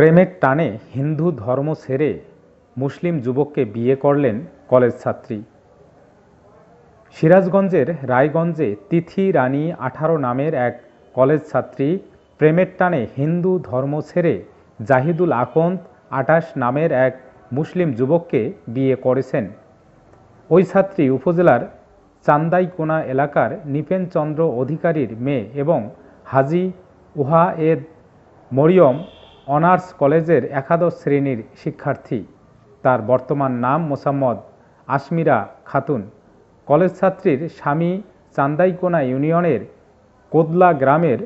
প্রেমের টানে হিন্দু ধর্ম ছেড়ে মুসলিম যুবককে বিয়ে করলেন কলেজ ছাত্রী। সিরাজগঞ্জের রায়গঞ্জে তিথি রানী আঠারো নামের এক কলেজ ছাত্রী প্রেমের টানে হিন্দু ধর্ম ছেড়ে জাহিদুল আকন্দ আটাশ নামের এক মুসলিম যুবককে বিয়ে করেছেন। ওই ছাত্রী উপজেলার চান্দাইকোনা এলাকার নিপেনচন্দ্র অধিকারীর মেয়ে এবং হাজি উহায়েদ মরিয়ম অনার্স কলেজের একাদশ শ্রেণির শিক্ষার্থী। তার বর্তমান নাম মোসাম্মদ আশমিরা খাতুন। কলেজ ছাত্রীর স্বামী চান্দাইকোনা ইউনিয়নের কোদলা গ্রামের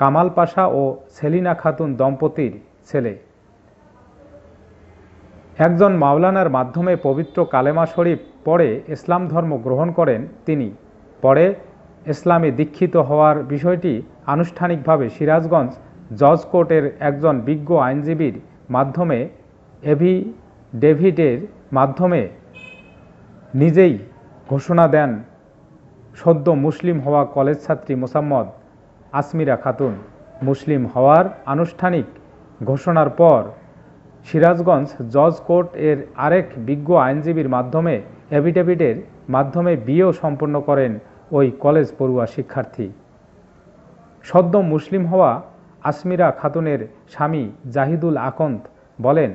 কামাল পাশা ও সেলিনা খাতুন দম্পতির ছেলে। একজন মাওলানার মাধ্যমে পবিত্র কালেমা শরীফ পরে ইসলাম ধর্ম গ্রহণ করেন তিনি। পরে ইসলামে দীক্ষিত হওয়ার বিষয়টি আনুষ্ঠানিকভাবে সিরাজগঞ্জ জজ কোর্টের একজন বিজ্ঞ আইনজীবীর মাধ্যমে এভিডেভিডের মাধ্যমে নিজেই ঘোষণা দেন সদ্য মুসলিম হওয়া কলেজ ছাত্রী মোসাম্মদ আসমিরা খাতুন। মুসলিম হওয়ার আনুষ্ঠানিক ঘোষণার পর সিরাজগঞ্জ জজ কোর্ট এর আরেক বিজ্ঞ আইনজীবীর মাধ্যমে এভিডেভিডের মাধ্যমে বিয়েও সম্পন্ন করেন ওই কলেজ পড়ুয়া শিক্ষার্থী। সদ্য মুসলিম হওয়া আসমিরা খাতুনের স্বামী জাহিদুল আকন্দ বলেন,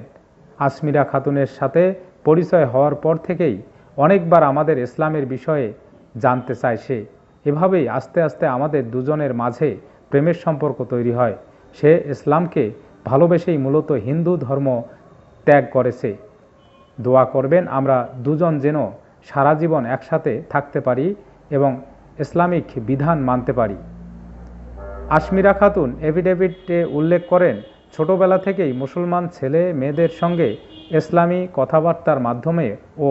আসমিরা খাতুনের সাথে পরিচয় হওয়ার পর থেকেই অনেকবার আমাদের ইসলামের বিষয়ে জানতে চায় সে। এভাবেই আস্তে আস্তে আমাদের দুজনের মাঝে প্রেমের সম্পর্ক তৈরি হয়। সে ইসলামকে ভালোবেসেই মূলত হিন্দু ধর্ম ত্যাগ করেছে দোয়া করবেন আমরা দুজন যেন সারা জীবন একসাথে থাকতে পারি এবং ইসলামিক বিধান মানতে পারি। আশমিরা খাতুন এফিডেভিটে উল্লেখ করেন, ছোটবেলা থেকেই মুসলমান ছেলে মেয়েদের সঙ্গে ইসলামী কথাবার্তার মাধ্যমে ও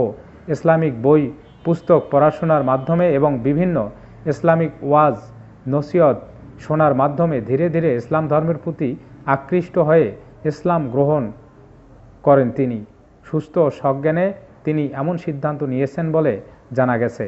ইসলামিক বই, পুস্তক পড়াশোনার মাধ্যমে এবং বিভিন্ন ইসলামিক ওয়াজ নসিয়ত শোনার মাধ্যমে ধীরে ধীরে ইসলাম ধর্মের প্রতি আকৃষ্ট হয়ে ইসলাম গ্রহণ করেন তিনি। সুস্থ সজ্ঞানে তিনি এমন সিদ্ধান্ত নিয়েছেন বলে জানা গেছে।